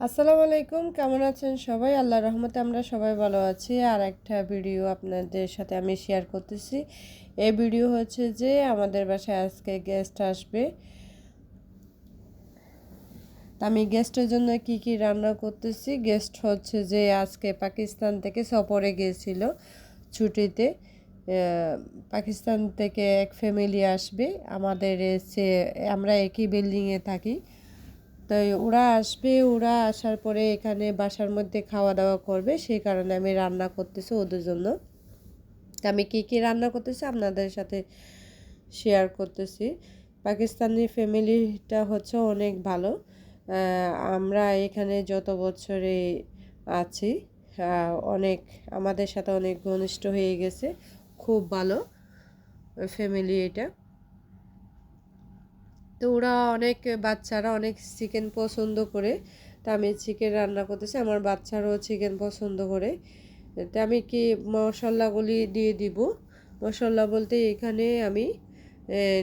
আসসালামু আলাইকুম, কেমন আছেন সবাই? আল্লাহ রহমতে আমরা সবাই ভালো আছি। আর একটা ভিডিও আপনাদের সাথে আমি শেয়ার করতেছি। এই ভিডিও হচ্ছে যে আমাদের বাসায় আজকে গেস্ট আসবে। আমি গেস্টের জন্য কি কি রান্না করতেছি? গেস্ট হচ্ছে যে আজকে পাকিস্তান থেকে সফরে গিয়েছিল ছুটিতে। পাকিস্তান থেকে এক ফ্যামিলি আসবে। আমাদের আমরা একই বিল্ডিংয়ে থাকি। তাই ওরা আসবে, ওরা আসার পরে এখানে বাসার মধ্যে খাওয়া দাওয়া করবে, সেই কারণে আমি রান্না করতেছি ওদের জন্য। আমি কী কী রান্না করতেছি আপনাদের সাথে শেয়ার করতেছি। পাকিস্তানি ফ্যামিলিটা হচ্ছে অনেক ভালো। আমরা এখানে যত বছরে আছি অনেক, আমাদের সাথে অনেক ঘনিষ্ঠ হয়ে গেছে। খুব ভালো ফ্যামিলি এটা। তো ওরা অনেক বাচ্চারা অনেক চিকেন পছন্দ করে। তা আমি চিকেন রান্না করতেছি, আমার বাচ্চারাও চিকেন পছন্দ করে। তো আমি কি মশলাগুলি দিয়ে দিব? মশলা বলতে এখানে আমি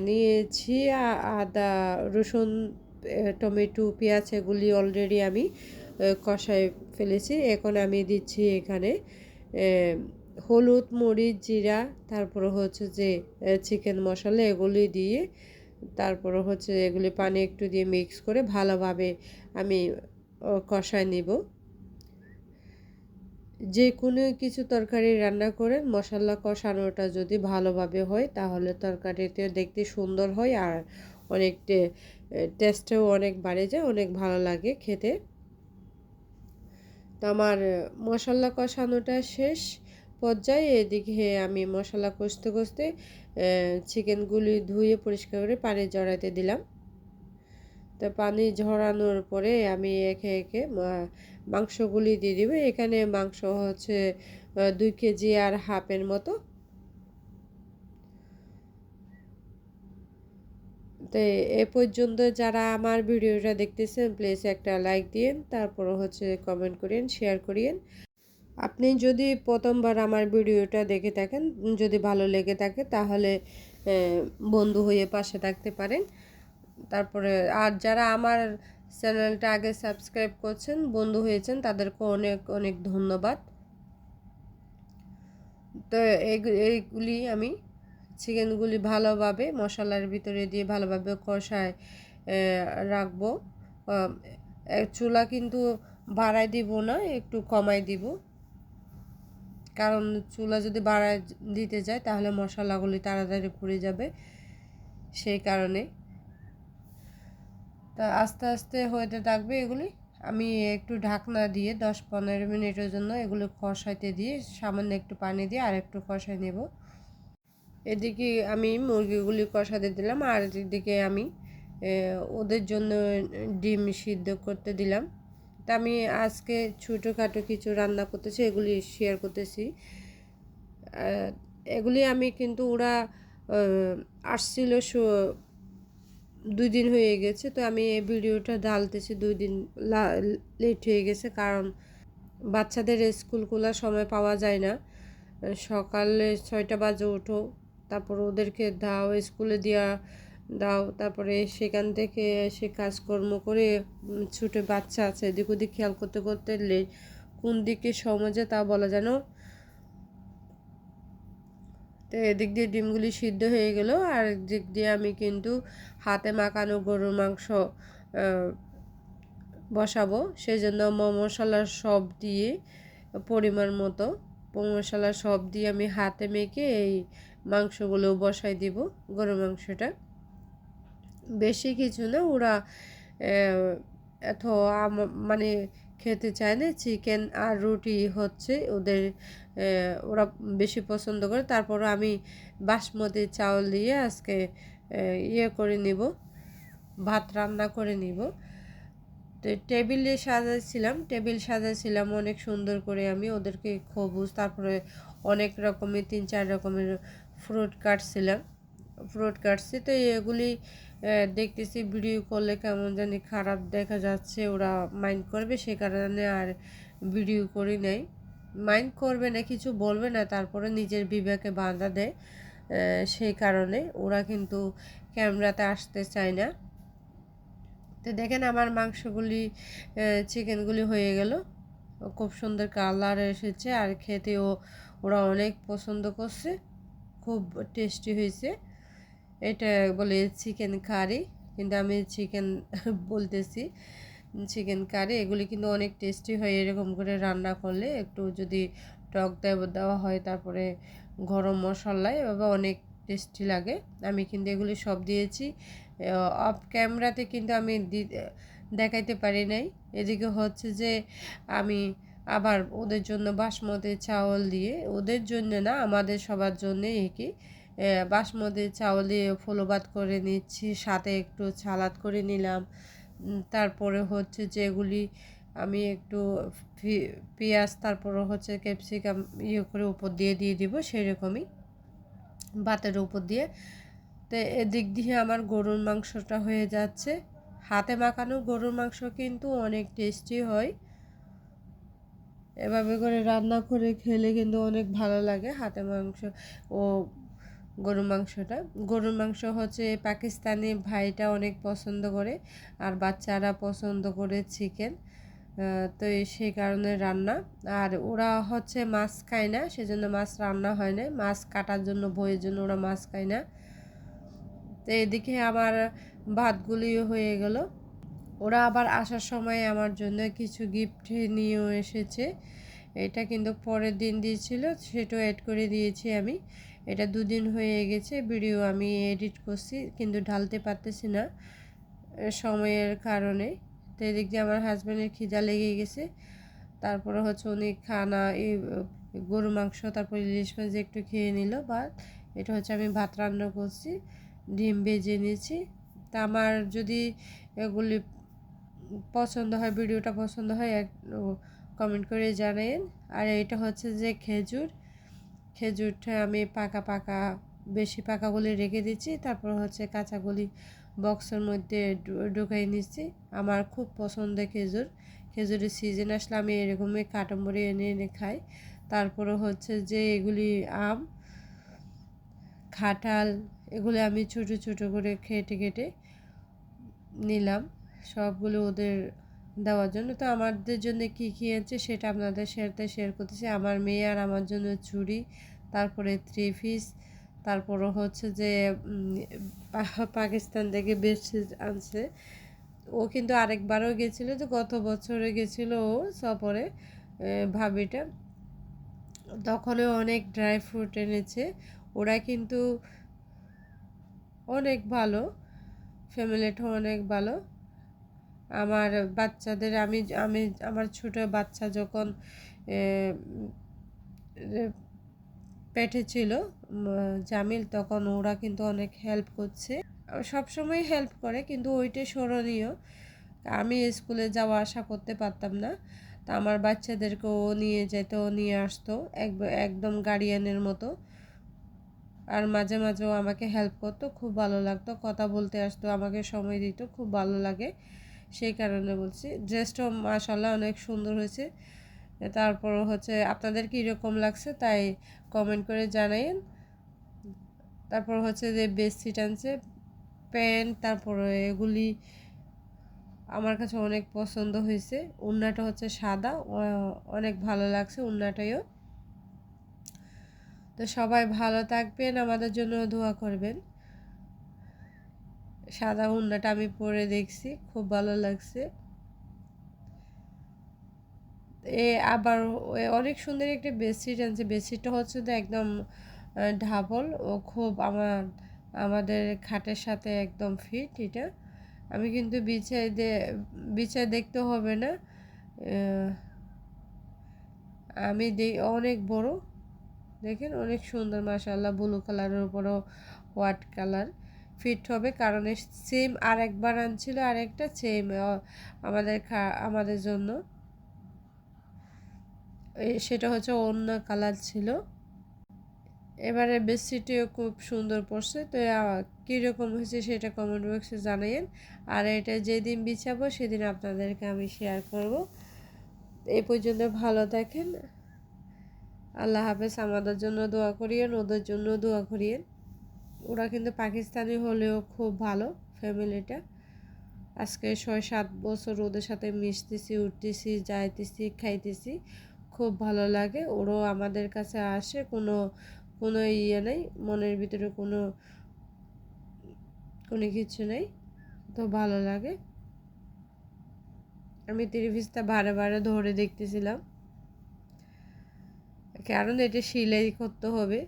নিয়েছি আদা, রসুন টমেটো, পেঁয়াজ এগুলি অলরেডি আমি কষায় ফেলেছি। এখন আমি দিচ্ছি এখানে হলুদ, মরিচ, জিরা, তারপর হচ্ছে যে চিকেন মশলা এগুলি দিয়ে তারপর হচ্ছে এগুলি পানি একটু দিয়ে মিক্স করে ভালোভাবে আমি কষায় নিব। যে কোনো কিছু তরকারি রান্না করেন মশলা কষানোটা যদি ভালোভাবে হয়, তাহলে তরকারিতে দেখতে সুন্দর হয় আর অনেক টেস্টেও অনেক বাড়ে যায়, অনেক ভালো লাগে খেতে। তো আমার মশলা কষানোটা শেষ। পর্যায়ে এদিকে আমি মশলা কষতে কষতে চিকেনগুলি ধুয়ে পরিষ্কার করে পানি জড়াইতে দিলাম। তো পানি ঝরানোর পরে আমি একে একে মাংসগুলি দিয়ে দিব। এখানে মাংস হচ্ছে দুই কেজি আর হাফের মতো। তো এ পর্যন্ত যারা আমার ভিডিওটা দেখতেছেন প্লিজ একটা লাইক দিন তারপর হচ্ছে কমেন্ট করিয়েন শেয়ার করিয়েন। আপনি যদি প্রথমবার আমার ভিডিওটা দেখে থাকেন, যদি ভালো লেগে থাকে তাহলে বন্ধু হয়ে পাশে থাকতে পারেন। তারপরে, আর যারা আমার চ্যানেলটা আগে সাবস্ক্রাইব করছেন, বন্ধু হয়েছেন, তাদেরকে অনেক অনেক ধন্যবাদ। তো এইগুলি আমি, চিকেনগুলি ভালোভাবে মশলার ভিতরে দিয়ে ভালোভাবে কষায় রাখব। চুলা কিন্তু বাড়াই দিব না, একটু কমাই দিব। কারণ চুলা যদি বাড়ায় দিতে যায়, তাহলে মশলাগুলি তাড়াতাড়ি পুড়ে যাবে সেই কারণে। তা আস্তে আস্তে হইতে থাকবে এগুলি। আমি একটু ঢাকনা দিয়ে দশ পনেরো মিনিটের জন্য এগুলো কষাইতে দিয়ে সামান্য একটু পানি দিয়ে আর একটু কষাই নেব। এদিকে আমি মুরগিগুলি কষাতে দিলাম, আর এদিকে আমি ওদের জন্য ডিম সিদ্ধ করতে দিলাম। তা আমি আজকে ছোটোখাটো কিছু রান্না করতেছি, এগুলি শেয়ার করতেছি। এগুলি আমি কিন্তু ওরা আসছিল দুই দিন হয়ে গেছে। তো আমি এই ভিডিওটা ডালতেছি দুই দিন লেট হয়ে গেছে কারণ বাচ্চাদের স্কুল খোলার সময় পাওয়া যায় না। সকালে ছয়টা বাজে ওঠো, তারপর ওদেরকে দাও স্কুলে দেওয়া দাও। তারপরে সেখান থেকে সে কাজকর্ম করে ছুটে বাচ্চা আছে, এদিক ওদিক খেয়াল করতে করতে কোন দিকে সমাজে তা বলা যেন। তো এদিক দিয়ে ডিমগুলি সিদ্ধ হয়ে গেল, আর দিক দিয়ে আমি কিন্তু হাতে মাখানো গরুর মাংস বসাবো। সেই জন্য মশলা সব দিয়ে, পরিমাণ মতো মশলা সব দিয়ে আমি হাতে মেখে এই মাংসগুলো বসাই দিব, গরুর মাংসটা। বেশি কিছু না। ওরা এত মানে খেতে চায় না। চিকেন আর রুটি হচ্ছে ওদের ওরা বেশি পছন্দ করে। তারপর আমি বাসমতি চাউল দিয়ে আজকে ইয়ে করে নিব, ভাত রান্না করে নিব। তো, টেবিলে সাজাইছিলাম। টেবিল সাজাইছিলাম, অনেক সুন্দর করে আমি ওদেরকে খবুজ, তারপরে অনেক রকমের, তিন চার রকমের ফ্রুট কাটছিলাম। ফ্রুট কাটছি, তো এগুলি দেখতেছি ভিডিও করলে কেমন জানি খারাপ দেখা যাচ্ছে, ওরা মাইন্ড করবে সে কারণে আর ভিডিও করি নাই। মাইন্ড করবে না, কিছু বলবে না, তারপরে নিজের বিবেকে বাঁধা দেয় সেই কারণে ওরা কিন্তু ক্যামেরাতে আসতে চায় না। তো দেখেন আমার মাংসগুলি চিকেনগুলি হয়ে গেল। খুব সুন্দর কালার এসেছে, আর খেতেও ওরা অনেক পছন্দ করছে, খুব টেস্টি হয়েছে। এটা বলে চিকেন কারি, কিন্তু আমি চিকেন বলতেছি, চিকেন কারি, এগুলি কিন্তু অনেক টেস্টি হয়, এরকম করে রান্না করলে একটু যদি টক দেওয়া হয়, তারপরে গরম মশলায়, এভাবে অনেক টেস্টি লাগে। আমি কিন্তু এগুলি সব দিয়েছি। অফ ক্যামেরাতে কিন্তু আমি দেখাইতে পারি নাই। এদিকে হচ্ছে যে আমি আবার ওদের জন্য বাসমতি চাউল দিয়ে, ওদের জন্য না, আমাদের সবার জন্য কি বাসমতি চাউল ফলোবাদ করে নিচ্ছি, সাথে একটু সালাদ করে নিলাম। তারপরে হচ্ছে যেগুলি আমি একটু পেঁয়াজ, তারপরে হচ্ছে ক্যাপসিকাম ইয়ে করে উপর দিয়ে দিয়ে দিব সেরকমই, ভাতের উপর দিয়ে। তো, এদিক দিয়ে আমার গরুর মাংসটা হয়ে যাচ্ছে। হাতে মাখানো গরুর মাংস কিন্তু অনেক টেস্টি হয়। এভাবে করে রান্না করে খেলে কিন্তু অনেক ভালো লাগে হাতে মাংস। ও গরুর মাংসটা। গরুর মাংস হচ্ছে পাকিস্তানি ভাইটা অনেক পছন্দ করে আর বাচ্চারা পছন্দ করে চিকেন তো সেই কারণে রান্না। আর ওরা হচ্ছে মাছ খায় না, সেজন্য মাছ রান্না হয় না। মাছ কাটার জন্য, বইয়ের জন্য ওরা মাছ খায় না। তো এদিকে আমার ভাতগুলি হয়ে গেল। ওরা আবার আসার সময় আমার জন্য কিছু গিফট নিয়েও এসেছে। এটা কিন্তু পরের দিন দিয়েছিল, সেটাও অ্যাড করে দিয়েছি আমি। এটা দুদিন হয়ে গেছে, ভিডিও আমি এডিট করছি, কিন্তু ঢালতে পারতেছি না সময়ের কারণে। তো এদিক দিয়ে আমার হাজব্যান্ডের খিদা লেগে গেছে, তারপরে হচ্ছে উনি খানা এই গরু মাংস, তারপর ইলিশ মাছ একটু খেয়ে নিল বা এটা হচ্ছে আমি ভাত রান্না করছি, ডিম ভেজে নিয়েছি। তা আমার যদি এগুলি পছন্দ হয়, ভিডিওটা পছন্দ হয়, এক কমেন্ট করে জানেন আর এটা হচ্ছে যে খেজুর খেজুরটা আমি পাকা পাকা, বেশি পাকাগুলি রেখে দিচ্ছি। তারপর হচ্ছে কাঁচাগুলি বক্সের মধ্যে ঢুকাই নিচ্ছি। আমার খুব পছন্দের খেজুর। খেজুরের সিজন আসলে আমি এরকমই কাটম্বরি এনে এনে খাই। তারপরে হচ্ছে যে এগুলি আম খাটাল এগুলো আমি ছোট ছোট করে কেটে কেটে নিলাম। সবগুলো ওদের দেওয়ার জন্য। তো আমাদের জন্য কী কী আছে সেটা আপনাদের সাথে শেয়ার করতেছি। আমার মেয়ে আর আমার জন্য চুড়ি, তারপরে থ্রি পিস তারপরও হচ্ছে যে পাকিস্তান থেকে বেডশিট আনছে। ও কিন্তু আরেকবারও গেছিল তো গত বছরে গেছিল ও সফরে ভাবিটা। তখনও অনেক ড্রাই ফ্রুট এনেছে। ওরা কিন্তু অনেক ভালো ফ্যামিলিটাও অনেক ভালো। আমার বাচ্চাদের, আমি আমি আমার ছোট বাচ্চা যখন পেটে ছিল জামিল, তখন ওরা কিন্তু অনেক হেল্প করছে। সবসময় হেল্প করে, কিন্তু ওইটা স্মরণীয়। আমি স্কুলে যাওয়া আসা করতে পারতাম না। তা আমার বাচ্চাদেরকে ও নিয়ে যেত নিয়ে আসতো একদম গার্ডিয়ানের মতো। আর মাঝে মাঝেও আমাকে হেল্প করতো, খুব ভালো লাগতো। কথা বলতে আসতো, আমাকে সময় দিত, খুব ভালো লাগে। সেই কারণে বলছি। ড্রেসটাও মাসাল্লাহ অনেক সুন্দর হয়েছে। তারপর হচ্ছে আপনাদের কীরকম লাগছে তাই কমেন্ট করে জানাইন তারপর হচ্ছে যে বেডশিট আনছে, প্যান্ট, তারপরে এগুলি আমার কাছে অনেক পছন্দ হয়েছে। উন্নাটা হচ্ছে সাদা অনেক ভালো লাগছে উন্নাটাইও তো সবাই ভালো থাকবেন, আমাদের জন্য দোয়া করবেন। সাদা উন্নাটা আমি পরে দেখছি, খুব ভালো লাগছে। এ আবার অনেক সুন্দর একটা বেডশিট আনছে। বেডশিটটা হচ্ছে তো একদম ঢাবল। ও খুব আমার, আমাদের খাটের সাথে একদম ফিট এটা। আমি কিন্তু বিছাই দে, বিছাই দেখতে হবে না। আমি অনেক বড়। দেখেন অনেক সুন্দর মাসাল্লাহ ব্লু কালারের উপরও হোয়াইট কালার ফিট হবে। কারণ সেম আর একবার আনছিল, আরেকটা সেম আমাদের খা, আমাদের জন্য। সেটা হচ্ছে অন্য কালার ছিল। এবারে বেডশিটটিও খুব সুন্দর পড়ছে। তো কীরকম হয়েছে সেটা কমেন্ট বক্সে জানাইন আর এটা যেদিন বিছাবো, সেদিন আপনাদেরকে আমি শেয়ার করব। এই পর্যন্ত ভালো থাকেন। আল্লাহ হাফেজ। আমাদের জন্য দোয়া করিয়েন, ওদের জন্য দোয়া করিয়েন। ওরা কিন্তু পাকিস্তানি হলেও খুব ভালো ফ্যামিলিটা। আজকে ছয় সাত বছর ওদের সাথে মিশতেছি, উঠতেছি, যাইতেছি, খাইতেছি, খুব ভালো লাগে। ওরও আমাদের কাছে আসে, কোনো কোনো ইয়ে নেই, মনের ভিতরে কোনো কোনো কিছু নেই, তো ভালো লাগে। আমি ত্রিভিসটা বারে বারে ধরে দেখতেছিলাম। কারণ এটা সিলাই করতে হবে।